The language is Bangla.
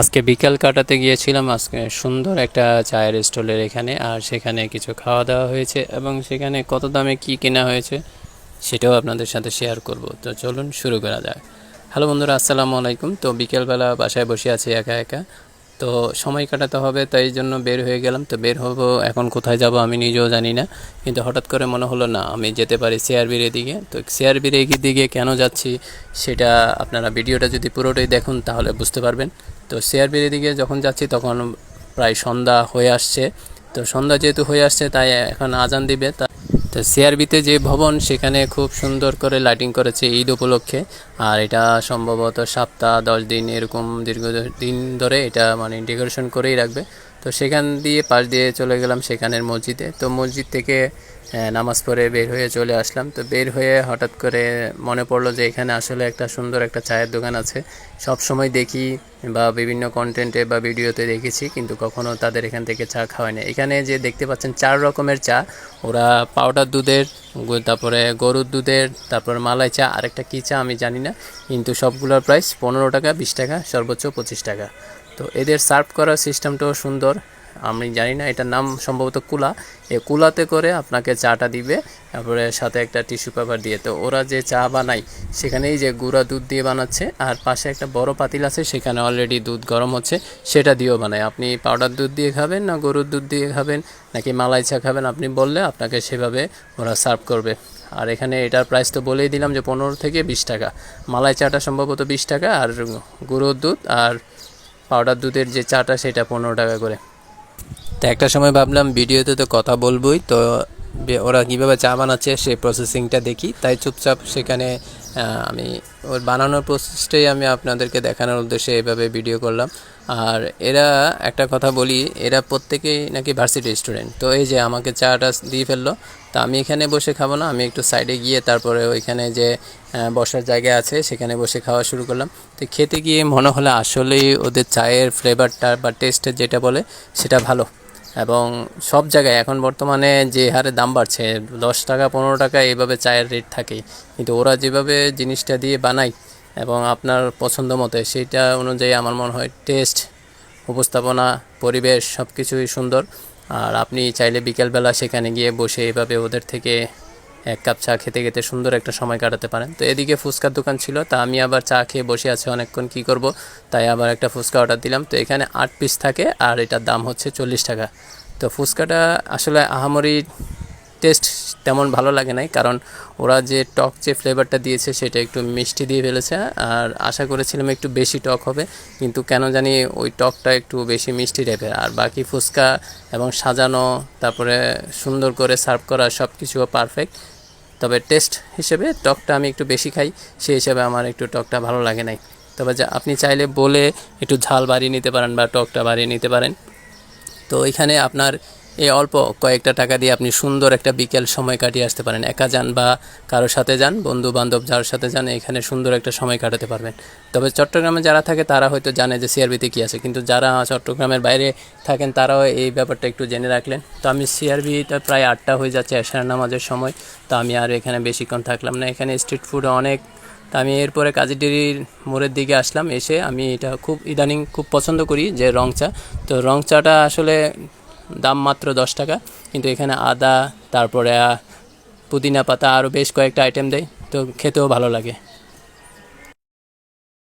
আজকে বিকাল কাটাতে গিয়েছিলাম, আজকে সুন্দর একটা চায়ের স্টলের এখানে, আর সেখানে কিছু খাওয়া দাওয়া হয়েছে এবং সেখানে কত দামে কি কেনা হয়েছে সেটাও আপনাদের সাথে শেয়ার করব। তো চলুন শুরু করা যাক। হ্যালো বন্ধুরা, আসসালামু আলাইকুম। তো বিকেলবেলা বাসায় বসে আছি একা একা। তো সময় কাটাতে হবে, তাই জন্য বের হয়ে গেলাম। তো বের হব, এখন কোথায় যাব আমি নিজেও জানি না। কিন্তু হঠাৎ করে মনে হলো, না, আমি যেতে পারি সিআরবির দিকে তো সিআরবির দিকে কেন যাচ্ছি, সেটা আপনারা ভিডিওটা যদি পুরোটাই দেখুন, তাহলে বুঝতে পারবেন। তো সিআরবির দিকে যখন যাচ্ছি, তখন প্রায় সন্ধ্যা হয়ে আসছে। তো সন্ধ্যা যেহেতু হয়ে আসছে, তাই এখন আজান দিবে। তা তো সিআরবিতে যে ভবন, সেখানে খুব সুন্দর করে লাইটিং করেছে ঈদ উপলক্ষে। আর এটা সম্ভবত সপ্তাহ, দশ দিন, এরকম দীর্ঘদিন ধরে এটা মানে ডেকোরেশন করেই রাখবে। তো সেখান দিয়ে পাশ দিয়ে চলে গেলাম সেখানের মসজিদে। তো মসজিদ থেকে নামাজ পড়ে বের হয়ে চলে আসলাম। তো বের হয়ে হঠাৎ করে মনে পড়ল যে এখানে আসলে একটা সুন্দর একটা চায়ের দোকান আছে। সব সময় দেখি বা বিভিন্ন কন্টেন্টে বা ভিডিওতে দেখেছি, কিন্তু কখনো তাদের এখান থেকে চা খাওয়ায় না এখানে যে দেখতে পাচ্ছেন চার রকমের চা। ওরা পাউডার দুধের তারপরে গরুর দুধের, তারপর মালাই চা, আরেকটা কী চা আমি জানি না, কিন্তু সবগুলোর প্রাইস পনেরো টাকা, বিশ টাকা, সর্বোচ্চ পঁচিশ টাকা। তো এদের সার্ভ করার সিস্টেমটাও সুন্দর। আমি জানি না এটার নাম সম্ভবত কুলা। এই কুলাতে করে আপনাকে চাটা দিবে, তারপরে সাথে একটা টিস্যু পেপার দিয়ে। তো ওরা যে চা বানায়, সেখানেই যে গুঁড়া দুধ দিয়ে বানাচ্ছে, আর পাশে একটা বড় পাতিল আছে, সেখানে অলরেডি দুধ গরম হচ্ছে, সেটা দিয়েও বানায়। আপনি পাউডার দুধ দিয়ে খাবেন না গরুর দুধ দিয়ে খাবেন, নাকি মালাই চা খাবেন, আপনি বললে আপনাকে সেভাবে ওরা সার্ভ করবে। আর এখানে এটার প্রাইস তো বলেই দিলাম যে পনেরো থেকে বিশ টাকা। মালাই চাটা সম্ভবত বিশ টাকা, আর গরুর দুধ আর পাউডার দুধের যে চাটা, সেটা পনেরো টাকা করে। তো একটা সময় ভাবলাম ভিডিওতে তো কথা বলবোই, তো ওরা কীভাবে চা বানাচ্ছে সেই প্রসেসিংটা দেখি। তাই চুপচাপ সেখানে আমি ওর বানানোর প্রসেসটাই আমি আপনাদেরকে দেখানোর উদ্দেশ্যে এভাবে ভিডিও করলাম। আর এরা একটা কথা বলি, এরা প্রত্যেকেই নাকি ভার্সিটি স্টুডেন্ট তো এই যে আমাকে চাটা দিয়ে ফেলল, তা আমি এখানে বসে খাব না, আমি একটু সাইডে গিয়ে তারপরে ওইখানে যে বসার জায়গা আছে, সেখানে বসে খাওয়া শুরু করলাম। তো খেতে গিয়ে মনে হলো আসলেই ওদের চায়ের ফ্লেভারটা বা টেস্টের যেটা বলে, সেটা ভালো। এবং সব জায়গায় এখন বর্তমানে যে হারে দাম বাড়ছে, দশ টাকা, পনেরো টাকা, এইভাবে চায়ের রেট থাকে। কিন্তু ওরা যেভাবে জিনিসটা দিয়ে বানায় এবং আপনার পছন্দ মতো, সেইটা অনুযায়ী আমার মনে হয় টেস্ট উপস্থাপনা, পরিবেশ সব কিছুই সুন্দর। আর আপনি চাইলে বিকেলবেলা সেখানে গিয়ে বসে এভাবে ওদের থেকে এক কাপ চা খেতে খেতে সুন্দর একটা সময় কাটাতে পারেন। তো এদিকে ফুচকার দোকান ছিল, তা আমি আবার চা খেয়ে বসে আছি অনেকক্ষণ, কি করব? তাই আবার একটা ফুচকা অর্ডার দিলাম। তো এখানে আট পিস থাকে আর এটার দাম হচ্ছে চল্লিশ টাকা। তো ফুচকাটা আসলে আহামরি টেস্ট তেমন ভালো লাগে নাই, কারণ ওরা যে টক যে ফ্লেভারটা দিয়েছে সেটা একটু মিষ্টি দিয়ে ফেলেছে, আর আশা করেছিলাম একটু বেশি টক হবে, কিন্তু কেন জানি ওই টকটা একটু বেশি মিষ্টি টাইপের আর বাকি ফুচকা এবং সাজানো, তারপরে সুন্দর করে সার্ভ করা সব কিছু পারফেক্ট তবে টেস্ট হিসেবে টকটা আমি একটু বেশি খাই, সেই হিসেবে আমার একটু টকটা ভালো লাগে নাই। তবে যা, আপনি চাইলে বলে একটু ঝাল বাড়িয়ে নিতে পারেন বা টকটা বাড়িয়ে নিতে পারেন। তো এখানে আপনার এই অল্প কয়েকটা টাকা দিয়ে আপনি সুন্দর একটা বিকেল সময় কাটিয়ে আসতে পারেন। একা যান বা কারোর সাথে যান বন্ধু বান্ধব যার সাথে যান, এখানে সুন্দর একটা সময় কাটাতে পারবেন। তবে চট্টগ্রামে যারা থাকে, তারা হয়তো জানে যে সিআরবিতে কী আছে। কিন্তু যারা চট্টগ্রামের বাইরে থাকেন, তারাও এই ব্যাপারটা একটু জেনে রাখলেন। তো আমি সিআরবিতে প্রায় আটটা হয়ে যাচ্ছে এশার নামাজের সময়। তো আমি আর এখানে বেশিক্ষণ থাকলাম না। এখানে স্ট্রিট ফুড অনেক। তা আমি এরপরে কাজীডির মোড়ের দিকে আসলাম। এসে আমি এটা খুব ইদানিং খুব পছন্দ করি যে রং চা। তো রং চাটা আসলে দাম মাত্র দশ টাকা। কিন্তু এখানে আদা, তারপরে পুদিনা পাতা আরও বেশ কয়েকটা আইটেম দেয়, তো খেতেও ভালো লাগে।